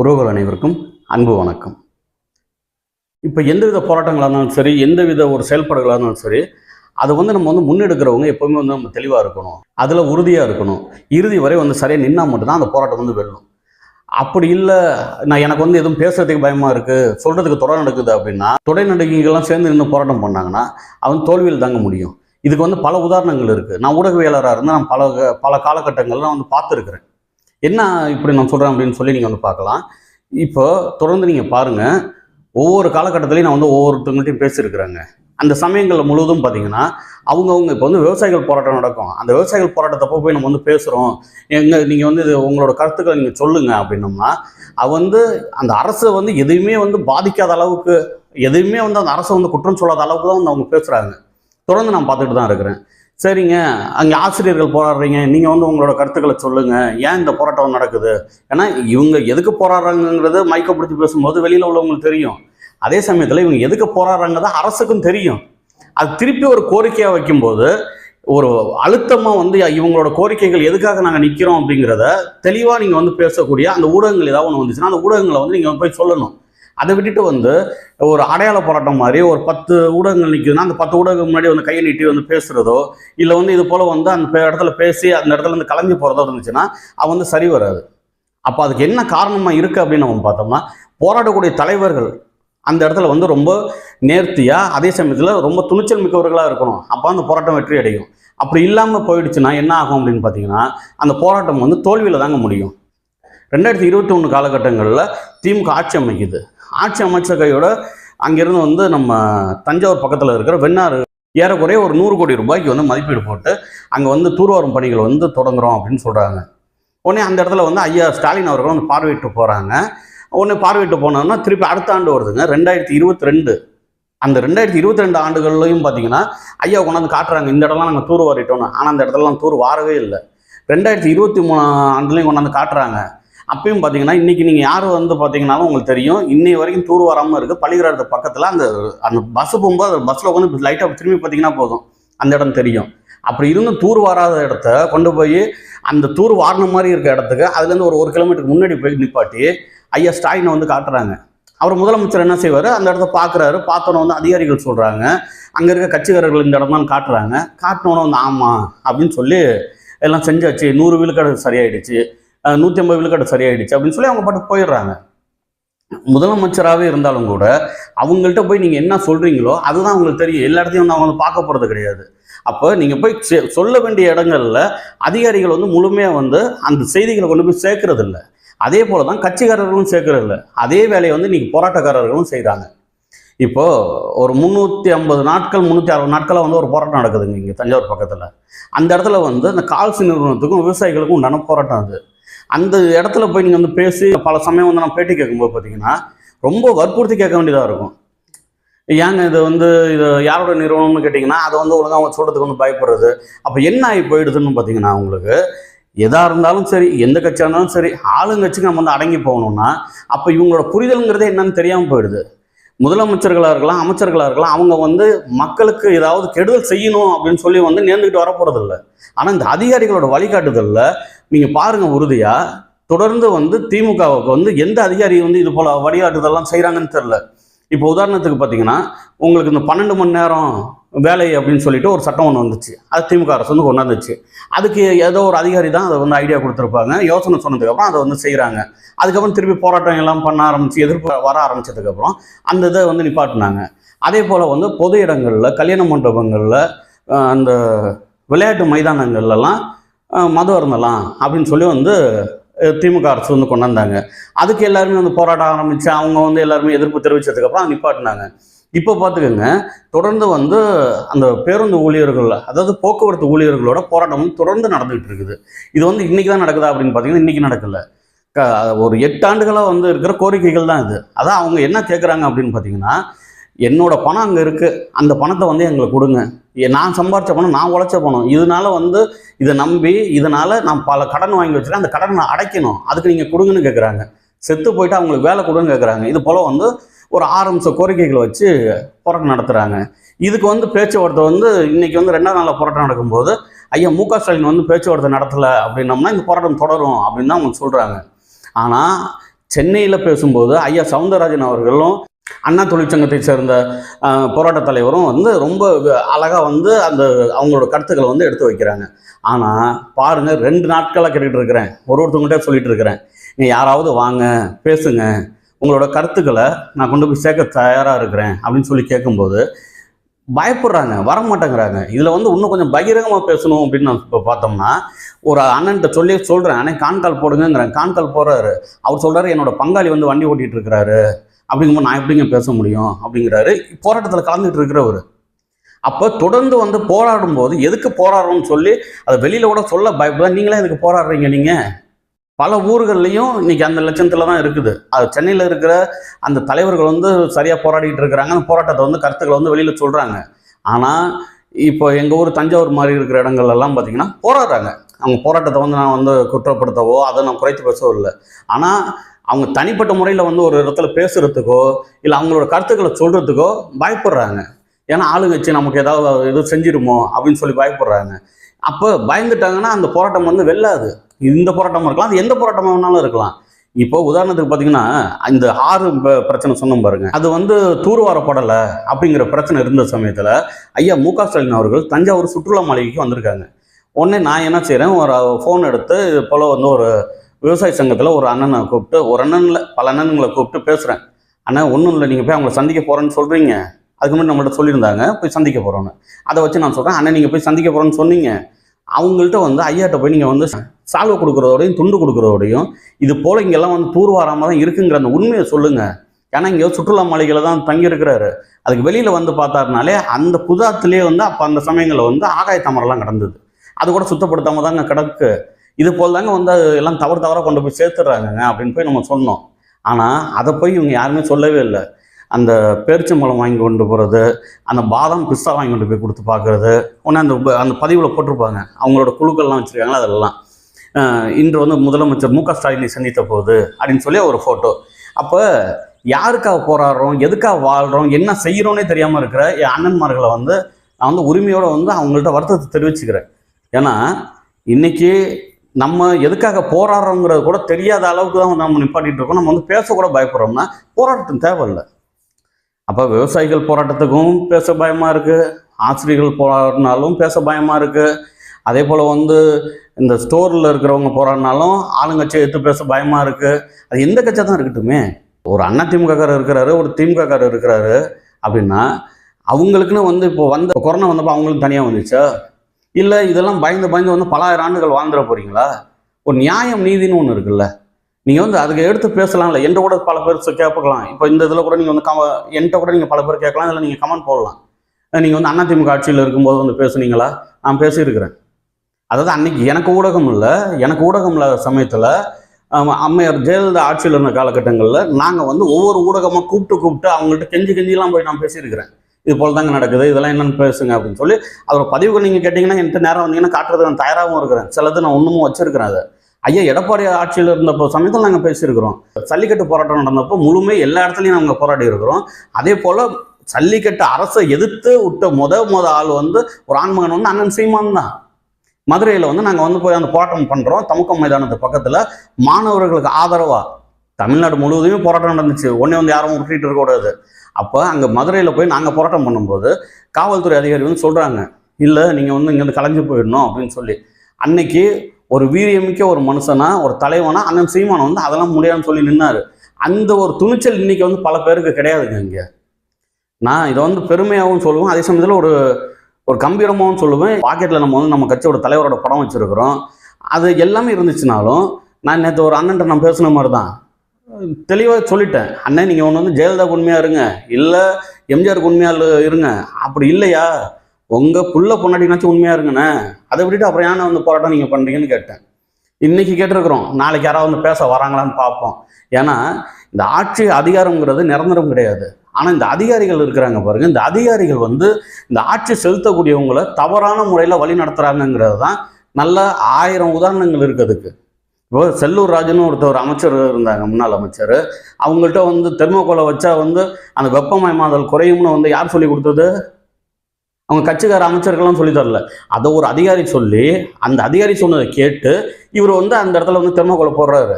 உறவுகள் அனைவருக்கும் அன்பு வணக்கம். இப்போ எந்தவித போராட்டங்களாக இருந்தாலும் சரி எந்தவித ஒரு செயல்பாடுகளாக இருந்தாலும் சரி அதை வந்து நம்ம வந்து முன்னெடுக்கிறவங்க எப்போவுமே வந்து நம்ம தெளிவாக இருக்கணும். அதில் உறுதியாக இருக்கணும். இறுதி வரை வந்து சரியாக நின்னால் மட்டும்தான் அந்த போராட்டம் வந்து வெல்லும். அப்படி இல்லை நான் எனக்கு வந்து எதுவும் பேசுறதுக்கு பயமாக இருக்குது சொல்கிறதுக்கு தொடர் நடக்குது அப்படின்னா தொடர் நடிகைகள்லாம் சேர்ந்து நின்று போராட்டம் பண்ணாங்கன்னா அவன் தோல்வியில் தாங்க முடியும். இதுக்கு வந்து பல உதாரணங்கள் இருக்குது நான் ஊடகவியலராக இருந்து நான் பல பல காலகட்டங்கள்லாம் வந்து பார்த்துருக்குறேன். என்ன இப்படி நான் சொல்கிறேன் அப்படின்னு சொல்லி நீங்கள் வந்து பார்க்கலாம். இப்போ தொடர்ந்து நீங்கள் பாருங்கள் ஒவ்வொரு காலகட்டத்திலையும் நான் வந்து ஒவ்வொருத்தவங்கள்ட்டையும் பேசியிருக்கிறேங்க. அந்த சமயங்களில் முழுவதும் பார்த்தீங்கன்னா அவங்கவுங்க இப்போ வந்து விவசாயிகள் போராட்டம் நடக்கும். அந்த விவசாயிகள் போராட்டத்தப்போ போய் நம்ம வந்து பேசுகிறோம் எங்கள் நீங்கள் வந்து இது உங்களோட கருத்துக்களை நீங்கள் சொல்லுங்கள் அப்படின்னோம்னா அவ வந்து அந்த அரசை வந்து எதுவுமே வந்து பாதிக்காத அளவுக்கு எதுவுமே வந்து அந்த அரசை வந்து குற்றம் சொல்லாத அளவுக்கு தான் வந்து அவங்க பேசுகிறாங்க தொடர்ந்து நான் பார்த்துட்டு தான் இருக்கிறேன். சரிங்க அங்கே ஆசிரியர்கள் போராடுறீங்க நீங்கள் வந்து உங்களோட கருத்துக்களை சொல்லுங்கள் ஏன் இந்த போராட்டம் நடக்குது? ஏன்னா இவங்க எதுக்கு போராடுறாங்கங்கிறது மைக்க பிடிச்சி பேசும்போது வெளியில் உள்ளவங்களுக்கு தெரியும். அதே சமயத்தில் இவங்க எதுக்கு போராடுறாங்கிறது அரசுக்கும் தெரியும். அது திருப்பி ஒரு கோரிக்கையாக வைக்கும்போது ஒரு அழுத்தமாக வந்து இவங்களோட கோரிக்கைகள் எதுக்காக நாங்கள் நிற்கிறோம் அப்படிங்கிறத தெளிவாக நீங்கள் வந்து பேசக்கூடிய அந்த ஊடகங்கள் ஏதாவது ஒன்று வந்துச்சுன்னா அந்த ஊடகங்களை வந்து நீங்கள் போய் சொல்லணும். அதை விட்டுட்டு வந்து ஒரு அடையாள போராட்டம் மாதிரி ஒரு பத்து ஊடகங்கள் நிற்குதுன்னா அந்த பத்து ஊடகம் முன்னாடி வந்து கையை நீட்டி வந்து பேசுகிறதோ இல்லை வந்து இது போல் வந்து அந்த இடத்துல பேசி அந்த இடத்துல இருந்து கலைஞ்சு போகிறதோ இருந்துச்சுன்னா அவன் வந்து சரி வராது. அப்போ அதுக்கு என்ன காரணமாக இருக்குது அப்படின்னு நம்ம பார்த்தோம்னா போராடக்கூடிய தலைவர்கள் அந்த இடத்துல வந்து ரொம்ப நேர்த்தியாக அதே சமயத்தில் ரொம்ப துணிச்சல் மிக்கவர்களாக இருக்கணும். அப்போ அந்த போராட்டம் வெற்றி அடையும். அப்படி இல்லாமல் போயிடுச்சுன்னா என்ன ஆகும் அப்படின்னு பார்த்தீங்கன்னா அந்த போராட்டம் வந்து தோல்வியில் தாங்க முடியும். ரெண்டாயிரத்தி இருபத்தி ஒன்று காலகட்டங்களில் திமுக ஆட்சி அமைக்குது. ஆட்சி அமைச்ச கையோட அங்கேருந்து வந்து நம்ம தஞ்சாவூர் பக்கத்தில் இருக்கிற வெண்ணாறு ஏறக்குறைய ஒரு நூறு கோடி ரூபாய்க்கு வந்து மதிப்பீடு போட்டு அங்கே வந்து தூர்வாரும் பணிகள் வந்து தொடங்குறோம் அப்படின்னு சொல்கிறாங்க உடனே அந்த இடத்துல வந்து ஐயா ஸ்டாலின் அவர்கள் வந்து பார்வையிட்டு போகிறாங்க உடனே பார்வையிட்டு போனோம்னா திருப்பி அடுத்த ஆண்டு வருதுங்க. ரெண்டாயிரத்தி இருபத்தி ரெண்டு. அந்த ரெண்டாயிரத்தி இருபத்தி ரெண்டு ஆண்டுகள்லையும் பார்த்தீங்கன்னா ஐயா கொண்டாந்து காட்டுறாங்க. இந்த இடம்லாம் நாங்கள் தூர் வாரிட்டோம்னு ஆனால் அந்த இடத்துலலாம் தூர் வாரவே இல்லை. ரெண்டாயிரத்தி இருபத்தி மூணு ஆண்டுலையும் கொண்டாந்து காட்டுறாங்க. அப்பயும் பார்த்தீங்கன்னா இன்றைக்கி நீங்கள் யார் வந்து பார்த்தீங்கன்னாலும் உங்களுக்கு தெரியும். இன்னை வரைக்கும் தூர் வராமல் இருக்குது பள்ளிக்கூடத்து பக்கத்தில் அந்த அந்த பஸ் போகும்போது அந்த பஸ்ஸில் உட்காந்து லைட்டாக திரும்பி பார்த்தீங்கன்னா போதும். அந்த இடம் தெரியும். அப்படி இருந்தும் தூர் வாராத இடத்த கொண்டு போய் அந்த தூர் வாரின மாதிரி இருக்க இடத்துக்கு அதுலேருந்து ஒரு ஒரு கிலோமீட்டருக்கு முன்னாடி போய் நிப்பாட்டி ஐயா ஸ்டாலினை வந்து காட்டுறாங்க. அவர் முதலமைச்சர் என்ன செய்வார்? அந்த இடத்த பார்க்குறாரு பார்த்தோன்னே வந்து அதிகாரிகள் சொல்கிறாங்க அங்கே இருக்க கட்சிக்காரர்கள் இந்த இடம் தான் காட்டுறாங்க. காட்டினோன்னே வந்து ஆமாம் அப்படின்னு சொல்லி எல்லாம் செஞ்சாச்சு. நூறு விழுக்காடு சரியாயிடுச்சு. நூற்றி ஐம்பது விழுக்காடு சரியாயிடுச்சு அப்படின்னு சொல்லி அவங்க பாட்டு போயிடுறாங்க. முதலமைச்சராகவே இருந்தாலும் கூட அவங்கள்ட்ட போய் நீங்கள் என்ன சொல்கிறீங்களோ அதுதான் அவங்களுக்கு தெரியும். எல்லா இடத்தையும் வந்து அவங்க பார்க்க போகிறது கிடையாது. அப்போ நீங்கள் போய் செ- சொல்ல வேண்டிய இடங்கள்ல அதிகாரிகள் வந்து முழுமையாக வந்து அந்த செய்திகளை கொண்டு போய் சேர்க்கறது அதே போல தான் கட்சிக்காரர்களும் சேர்க்கறதில்ல. அதே வேலையை வந்து நீங்கள் போராட்டக்காரர்களும் செய்கிறாங்க இப்போ ஒரு முந்நூற்றி ஐம்பது நாட்கள் முந்நூற்றி அறுபது நாட்களாக வந்து ஒரு போராட்டம் நடக்குதுங்க இங்கே தஞ்சாவூர் பக்கத்தில். அந்த இடத்துல வந்து அந்த கால்சி நிறுவனத்துக்கும் விவசாயிகளுக்கும் உண்டான போராட்டம் அது. அந்த இடத்துல போய் நீங்கள் வந்து பேசி பல சமயம் வந்து நான் பேட்டி கேட்கும்போது பார்த்தீங்கன்னா ரொம்ப வற்புறுத்தி கேட்க வேண்டியதாக இருக்கும். ஏங்க இது வந்து இது யாரோட நிறுவனம்னு கேட்டிங்கன்னா அதை வந்து ஒழுங்காக அவங்க சொல்கிறதுக்கு வந்து பயப்படுறது. அப்போ என்ன ஆகி போயிடுதுன்னு பார்த்தீங்கன்னா உங்களுக்கு எதாக இருந்தாலும் சரி எந்த கட்சியாக இருந்தாலும் சரி ஆளுங்கட்சிக்கு நம்ம வந்து அடங்கி போகணும்னா அப்போ இவங்களோட புரிதலுங்கிறதே என்னன்னு தெரியாமல் போயிடுது. முதலமைச்சர்களாக இருக்கலாம் அமைச்சர்களாக இருக்கலாம் அவங்க வந்து மக்களுக்கு ஏதாவது கெடுதல் செய்யணும் அப்படின்னு சொல்லி வந்து நேர்ந்துக்கிட்டு வரப்போகிறதில்ல இல்லை ஆனால் இந்த அதிகாரிகளோட வழிகாட்டுதலில் நீங்கள் பாருங்கள் உறுதியாக தொடர்ந்து வந்து திமுகவுக்கு வந்து எந்த அதிகாரி வந்து இது போல் வழிகாட்டுதல்லாம் செய்கிறாங்கன்னு தெரில இப்போ உதாரணத்துக்கு பார்த்தீங்கன்னா உங்களுக்கு இந்த பன்னெண்டு மணி நேரம் வேலை அப்படின்னு சொல்லிட்டு ஒரு சட்டம் ஒன்று வந்துச்சு. அது திமுக அரசு வந்து கொண்டாந்துச்சு. அதுக்கு ஏதோ ஒரு அதிகாரி தான் அதை வந்து ஐடியா கொடுத்துருப்பாங்க. யோசனை சொன்னதுக்கப்புறம் அதை வந்து செய்கிறாங்க அதுக்கப்புறம் திருப்பி போராட்டம் எல்லாம் பண்ண ஆரம்பிச்சு எதிர்ப்பு வர ஆரம்பிச்சதுக்கப்புறம் அந்த இதை வந்து நிப்பாட்டினாங்க. அதே போல் வந்து பொது இடங்களில் கல்யாண மண்டபங்களில் அந்த விளையாட்டு மைதானங்கள்லாம் மது அருந்தலாம் அப்படின்னு சொல்லி வந்து திமுக அரசு வந்து கொண்டாந்தாங்க. அதுக்கு எல்லாருமே வந்து போராட ஆரம்பித்து அவங்க வந்து எல்லாருமே எதிர்ப்பு தெரிவித்ததுக்கப்புறம் நிப்பாட்டினாங்க. இப்போ பார்த்துக்கோங்க தொடர்ந்து வந்து அந்த பேருந்து ஊழியர்கள் அதாவது போக்குவரத்து ஊழியர்களோட போராட்டம் வந்து தொடர்ந்து நடந்துகிட்டு இருக்குது. இது வந்து இன்றைக்கி தான் நடக்குதா அப்படின்னு பார்த்தீங்கன்னா இன்றைக்கி நடக்கல. க ஒரு எட்டு ஆண்டுகளாக வந்து இருக்கிற கோரிக்கைகள் தான் இது. அதான் அவங்க என்ன கேட்குறாங்க அப்படின்னு பார்த்தீங்கன்னா என்னோட பணம் அங்கே இருக்குது அந்த பணத்தை வந்து எங்களுக்கு கொடுங்க. ஏ- நான் சம்பாரிச்ச பணம் நான் உழைச்ச பணம். இதனால வந்து இதை நம்பி இதனால் நான் பல கடன் வாங்கி வச்சுருக்கேன். அந்த கடனை அடைக்கணும். அதுக்கு நீங்கள் கொடுங்கன்னு கேட்குறாங்க செத்து போயிட்டு அவங்களுக்கு வேலை கொடுன்னு கேட்குறாங்க இது போல் வந்து ஒரு ஆறு அம்ச கோரிக்கைகளை வச்சு போராட்டம் நடத்துகிறாங்க இதுக்கு வந்து பேச்சுவார்த்தை வந்து இன்னைக்கு வந்து ரெண்டாவது நாளில் போராட்டம் நடக்கும்போது ஐயா மு க. ஸ்டாலின் வந்து பேச்சுவார்த்தை நடத்தலை அப்படின்னம்னா இந்த போராட்டம் தொடரும் அப்படின்னு தான் அவங்க சொல்கிறாங்க ஆனால் சென்னையில் பேசும்போது ஐயா சவுந்தரராஜன் அவர்களும் அண்ணா தொழிற்சங்கத்தை சேர்ந்த போராட்ட தலைவரும் வந்து ரொம்ப அழகாக வந்து அந்த அவங்களோட கருத்துக்களை வந்து எடுத்து வைக்கிறாங்க. ஆனால் பாருங்கள் ரெண்டு நாட்களாக கேட்டுக்கிட்டு இருக்கிறேன். ஒரு ஒருத்தவங்கள்ட்ட சொல்லிட்டு இருக்கிறேன். நீங்கள் யாராவது வாங்க பேசுங்க. உங்களோட கருத்துக்களை நான் கொண்டு போய் சேர்க்க தயாராக இருக்கிறேன் அப்படின்னு சொல்லி கேட்கும்போது பயப்படுறாங்க வர மாட்டேங்கிறாங்க இதில் வந்து இன்னும் கொஞ்சம் பகிரங்கமாக பேசணும் அப்படின்னு நான் இப்போ பார்த்தோம்னா ஒரு அண்ணன்ட்ட சொல்லி சொல்கிறேன் அண்ணன் கான்கால் போடுங்கிறேன் கான்கால் போடுறாரு. அவர் சொல்கிறாரு என்னோட பங்காளி வந்து வண்டி ஓட்டிகிட்டு இருக்கிறாரு. அப்படிங்கும்போது நான் எப்படிங்க பேச முடியும்? அப்படிங்கிறாரு. போராட்டத்தில் கலந்துகிட்டு இருக்கிறவர். அப்போ தொடர்ந்து வந்து போராடும் போது எதுக்கு போராடுறோம்னு சொல்லி அதை வெளியில் கூட சொல்ல பயப்பட நீங்களே எதுக்கு போராடுறீங்க நீங்கள் பல ஊர்கள்லையும் இன்னைக்கு அந்த லட்சத்தில் தான் இருக்குது. அது சென்னையில் இருக்கிற அந்த தலைவர்கள் வந்து சரியாக போராடிட்டு இருக்கிறாங்க. அந்த போராட்டத்தை வந்து கருத்துக்களை வந்து வெளியில் சொல்கிறாங்க ஆனால் இப்போ எங்கள் ஊர் தஞ்சாவூர் மாதிரி இருக்கிற இடங்கள்ல எல்லாம் பார்த்தீங்கன்னா போராடுறாங்க. அவங்க போராட்டத்தை வந்து நான் வந்து குற்றப்படுத்தவோ அதை நான் குறைத்து பேசவோ இல்லை. ஆனால் அவங்க தனிப்பட்ட முறையில் வந்து ஒரு இடத்துல பேசுகிறதுக்கோ இல்லை அவங்களோட கருத்துக்களை சொல்கிறதுக்கோ பயப்படுறாங்க. ஏன்னா ஆளுங்கட்சி நமக்கு ஏதாவது இது செஞ்சிருமோ அப்படின்னு சொல்லி பயப்படுறாங்க. அப்போ பயந்துட்டாங்கன்னா அந்த போராட்டம் வந்து வெல்லாது. இந்த போராட்டமாக இருக்கலாம் அது எந்த போராட்டமாக வேணாலும் இருக்கலாம். இப்போ உதாரணத்துக்கு பார்த்தீங்கன்னா இந்த ஆறு ப- பிரச்சனை சொன்னோம் பாருங்க. அது வந்து தூர்வாரப்படலை அப்படிங்கிற பிரச்சனை இருந்த சமயத்தில் ஐயா மு க ஸ்டாலின் அவர்கள் தஞ்சாவூர் சுற்றுலா மாளிகைக்கு வந்திருக்காங்க. உடனே நான் என்ன செய்கிறேன் ஒரு ஃபோன் எடுத்து போல் வந்து ஒரு விவசாய சங்கத்தில் ஒரு அண்ணனை கூப்பிட்டு ஒரு அண்ணனில் பல அண்ணனுங்களை கூப்பிட்டு பேசுகிறேன் ஆனால் ஒன்றும் இல்லை நீங்கள் போய் அவங்கள சந்திக்க போகிறேன்னு சொல்கிறீங்க அதுக்கு முன்னாடி நம்மள்ட்ட சொல்லியிருந்தாங்க போய் சந்திக்க போகிறோன்னு அதை வச்சு நான் சொல்கிறேன் அண்ணன் நீங்கள் போய் சந்திக்க போகிறோன்னு சொன்னீங்க. அவங்கள்ட்ட வந்து ஐயாட்ட போய் நீங்கள் வந்து சால்வை கொடுக்குறதோடையும் துண்டு கொடுக்குறதோடையும் இது போல் இங்கெல்லாம் வந்து தூர்வாராமல் தான் இருக்குங்கிற அந்த உண்மையை சொல்லுங்கள் ஏன்னா இங்கே சுற்றுலா மாளிகையில் தான் தங்கியிருக்கிறாரு அதுக்கு வெளியில் வந்து பார்த்தாருனாலே அந்த புதாத்துலேயே வந்து அப்போ அந்த சமயங்களில் வந்து ஆகாய தாமரெல்லாம் கிடந்தது. அது கூட சுத்தப்படுத்தாமல் தாங்க கிடக்கு. இது போல் தாங்க வந்து அது எல்லாம் தவறு தவறாக கொண்டு போய் சேர்த்துடுறாங்கங்க அப்படின்னு போய் நம்ம சொன்னோம். ஆனால் அதை போய் இவங்க யாருமே சொல்லவே இல்லை. அந்த பேரிச்சம்பழம் வாங்கி கொண்டு போகிறது அந்த பாதாம் பிஸ்தா வாங்கி கொண்டு போய் கொடுத்து பார்க்குறது ஒன்று அந்த ப- அந்த பதிவில் போட்டிருப்பாங்க. அவங்களோட குழுக்கள்லாம் வச்சுருக்காங்களா அதெல்லாம். இன்று வந்து முதலமைச்சர் மு க ஸ்டாலினை சந்தித்த போது அப்படின்னு சொல்லி ஒரு ஃபோட்டோ அப்போ யாருக்காக போராடுறோம் எதுக்காக வாழ்கிறோம் என்ன செய்கிறோன்னே தெரியாமல் இருக்கிற என் அண்ணன்மார்களை வந்து நான் வந்து உரிமையோடு வந்து அவங்கள்ட்ட வருத்தத்தை தெரிவிச்சுக்கிறேன். ஏன்னா இன்றைக்கி நம்ம எதுக்காக போராடுறோங்கிறது கூட தெரியாத அளவுக்கு தான் நம்ம நிப்பாட்டிட்டு இருக்கோம். நம்ம வந்து பேசக்கூட பயப்படுறோம்னா போராட்டம் தேவையில்லை. அப்போ விவசாயிகள் போராட்டத்துக்கும் பேச பயமாக இருக்குது ஆசிரியர்கள் போராடினாலும் பேச பயமாக இருக்குது அதே போல் வந்து இந்த ஸ்டோரில் இருக்கிறவங்க போராடினாலும் ஆளுங்கட்சியை எடுத்து பேச பயமாக இருக்குது அது எந்த கட்சியாக தான் இருக்கட்டுமே. ஒரு அண்ணா திமுகக்காரர் இருக்கிறாரு ஒரு திமுகக்காரர் இருக்கிறாரு அப்படின்னா அவங்களுக்குன்னு வந்து இப்போ வந்த கொரோனா வந்தப்போ அவங்களுக்கு தனியாக வந்துச்சா? இல்லை இதெல்லாம் பயந்து பயந்து வந்து பல ஆயிரம் ஆண்டுகள் வாழ்ந்துட போகிறீங்களா ஒரு நியாயம் நீதின்னு ஒன்று இருக்குல்ல. நீங்கள் வந்து அதுக்கு எடுத்து பேசலாம்ல. என்கிட்ட கூட பல பேர் கேட்கலாம் இப்போ இந்த இதில் கூட நீங்கள் வந்து கம என்கிட்ட கூட நீங்கள் பல பேர் கேட்கலாம். இதில் நீங்கள் கமெண்ட் போடலாம். நீங்கள் வந்து அதிமுக ஆட்சியில் இருக்கும்போது வந்து பேசுனீங்களா? நான் பேசியிருக்கிறேன். அதாவது அன்னைக்கு எனக்கு ஊடகம் இல்லை. எனக்கு ஊடகம் இல்லாத சமயத்தில் அம்மையார் ஜெயலலிதா ஆட்சியில் இருந்த காலகட்டங்களில் நாங்கள் வந்து ஒவ்வொரு ஊடகமாக கூப்பிட்டு கூப்பிட்டு அவங்கள்ட்ட கெஞ்சி கெஞ்சிலாம் போய் நான் பேசியிருக்கிறேன். இது போல் தாங்க நடக்குது. இதெல்லாம் என்னென்னு பேசுங்க அப்படின்னு சொல்லி அதோட பதிவுகள் நீங்கள் கேட்டிங்கன்னா என்கிட்ட நேரம் வந்தீங்கன்னா காட்டுறது நான் தயாராகவும் இருக்கிறேன். சிலது நான் ஒன்றுமும் வச்சிருக்கிறேன் அதை. ஐயா எடப்பாடி ஆட்சியில் இருந்தப்போ சமயத்தில் நாங்கள் பேசியிருக்கிறோம். சல்லிக்கட்டு போராட்டம் நடந்தப்போ முழுமை எல்லா இடத்துலையும் நாங்கள் போராடி இருக்கிறோம். அதே போல் ஜல்லிக்கட்டு அரசை எதிர்த்து விட்ட முத முத ஆள் வந்து ஒரு ஆண்மகன் வந்து அண்ணன் சீமான் தான். மதுரையில் வந்து நாங்கள் வந்து போய் அந்த போராட்டம் பண்ணுறோம் தமுக்கம் மைதானத்து பக்கத்தில் மாணவர்களுக்கு ஆதரவாக தமிழ்நாடு முழுவதுமே போராட்டம் நடந்துச்சு. ஒன்றே வந்து யாரும் விட்டுட்டு இருக்கக்கூடாது அப்போ அங்கே மதுரையில் போய் நாங்கள் போராட்டம் பண்ணும்போது காவல்துறை அதிகாரி வந்து சொல்கிறாங்க இல்லை நீங்கள் வந்து இங்கேருந்து கலைஞ்சு போயிடணும் அப்படின்னு சொல்லி. அன்னைக்கு ஒரு வீரியமிக்க ஒரு மனுஷனா ஒரு தலைவனா அண்ணன் சீமானம் வந்து அதெல்லாம் முடியாதுன்னு சொல்லி நின்னாரு. அந்த ஒரு துணிச்சல் இன்னைக்கு வந்து பல பேருக்கு கிடையாதுங்க இங்கே. நான் இதை வந்து பெருமையாகவும் சொல்லுவேன் அதே சமயத்தில் ஒரு ஒரு கம்பீரமாகவும் சொல்லுவேன். பாக்கெட்டில் நம்ம வந்து நம்ம கட்சியோட தலைவரோட படம் வச்சுருக்கிறோம். அது எல்லாமே இருந்துச்சுனாலும் நான் நேற்று ஒரு அண்ணன்ட்ட நான் பேசுன மாதிரி தான் தெளிவாக சொல்லிட்டேன் அண்ணன் நீங்கள் ஒன்று வந்து ஜெயலலிதா உண்மையாக இருங்க. இல்லை எம்ஜிஆருக்கு உண்மையாக இருங்க. அப்படி இல்லையா? உங்கள் புள்ள பொன்னாடினாச்சும் உண்மையாக இருங்கண்ணே. அதை விட்டுட்டு அப்புறம் ஏன்னா வந்து போராட்டம் நீங்கள் பண்ணுறீங்கன்னு கேட்டேன். இன்னைக்கு கேட்டிருக்கிறோம். நாளைக்கு யாராவது வந்து பேச வராங்களான்னு பார்ப்போம். ஏன்னா இந்த ஆட்சி அதிகாரங்கிறது நிரந்தரம் கிடையாது. ஆனால் இந்த அதிகாரிகள் இருக்கிறாங்க பாருங்க. இந்த அதிகாரிகள் வந்து இந்த ஆட்சி செலுத்தக்கூடியவங்களை தவறான முறையில் வழி நடத்துகிறாங்கங்கிறது தான் நல்ல ஆயிரம் உதாரணங்கள் இருக்குதுக்கு இப்போ செல்லூர் ராஜுன்னு ஒருத்தர் அமைச்சர் இருந்தாங்க முன்னாள் அமைச்சர். அவங்கள்ட்ட வந்து தெர்மோகோலை வச்சா வந்து அந்த வெப்பமயமாதல் குறையும்னு வந்து யார் சொல்லி கொடுத்தது? அவங்க கட்சிக்கார அமைச்சர்கள்லாம் சொல்லி தரல. அதை ஒரு அதிகாரி சொல்லி அந்த அதிகாரி சொன்னதை கேட்டு இவர் வந்து அந்த இடத்துல வந்து தெர்மோகோலை போடுறாரு.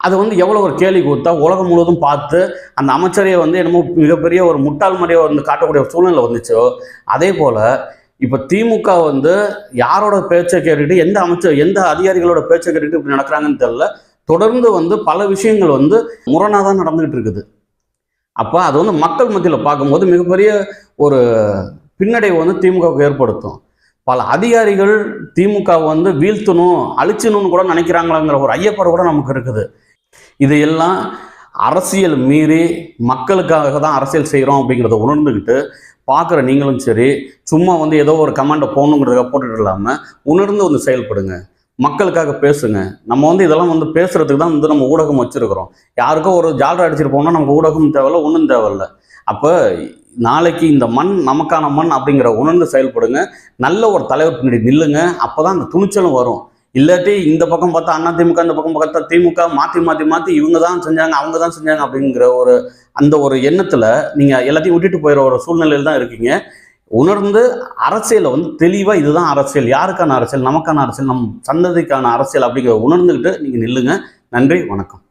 அது வந்து எவ்வளோ ஒரு கேள்வி கொடுத்தா உலகம் முழுவதும் பார்த்து அந்த அமைச்சரையை வந்து என்னமோ மிகப்பெரிய ஒரு முட்டாள் மாதிரியே வந்து காட்டக்கூடிய ஒரு சூழ்நிலை வந்துச்சோ. அதே போல் இப்போ திமுக வந்து யாரோட பேச்சை கேட்டுக்கிட்டு எந்த அமைச்சர் எந்த அதிகாரிகளோட பேச்சை கேட்டுக்கிட்டு இப்படி நடக்கிறாங்கன்னு தெரில தொடர்ந்து வந்து பல விஷயங்கள் வந்து முரணாக தான் நடந்துகிட்டு இருக்குது. அப்போ அது வந்து மக்கள் மத்தியில் பார்க்கும்போது மிகப்பெரிய ஒரு பின்னடைவு வந்து திமுகவுக்கு ஏற்படுத்தும். பல அதிகாரிகள் திமுக வந்து வீழ்த்தணும் அழிச்சணும்னு கூட நினைக்கிறாங்களாங்கிற ஒரு ஐயப்பாடு கூட நமக்கு இருக்குது. இதையெல்லாம் அரசியல் மீறி மக்களுக்காக தான் அரசியல் செய்கிறோம் அப்படிங்கிறத உணர்ந்துக்கிட்டு பார்க்குற நீங்களும் சரி சும்மா வந்து ஏதோ ஒரு கமெண்டை போகணுங்கிறதுக்காக போட்டுட்டு இல்லாமல் உணர்ந்து வந்து செயல்படுங்க. மக்களுக்காக பேசுங்க. நம்ம வந்து இதெல்லாம் வந்து பேசுறதுக்கு தான் வந்து நம்ம ஊடகம் வச்சிருக்கிறோம். யாருக்கோ ஒரு ஜாலரை அடிச்சிட்டு போனால் நமக்கு ஊடகம் தேவையில்ல ஒன்றும் தேவையில்ல. அப்போ நாளைக்கு இந்த மண் நமக்கான மண் அப்படிங்கிற உணர்ந்து செயல்படுங்க. நல்ல ஒரு தலைவர் பின்னாடி நில்லுங்க. அப்போ தான் அந்த துணிச்சலும் வரும். இல்லாட்டி இந்த பக்கம் பார்த்தா அண்ணா திமுக இந்த பக்கம் பார்த்தா திமுக மாற்றி மாற்றி மாற்றி இவங்க தான் செஞ்சாங்க அவங்க தான் செஞ்சாங்க அப்படிங்கிற ஒரு அந்த ஒரு எண்ணத்தில் நீங்கள் எல்லாத்தையும் விட்டுட்டு போயிடுற ஒரு சூழ்நிலையில் தான் இருக்கீங்க. உணர்ந்து அரசியலை வந்து தெளிவாக இதுதான் அரசியல். யாருக்கான அரசியல்? நமக்கான அரசியல். நம் சந்ததிக்கான அரசியல் அப்படிங்கிற உணர்ந்துக்கிட்டு நீங்கள் நில்லுங்க. நன்றி வணக்கம்.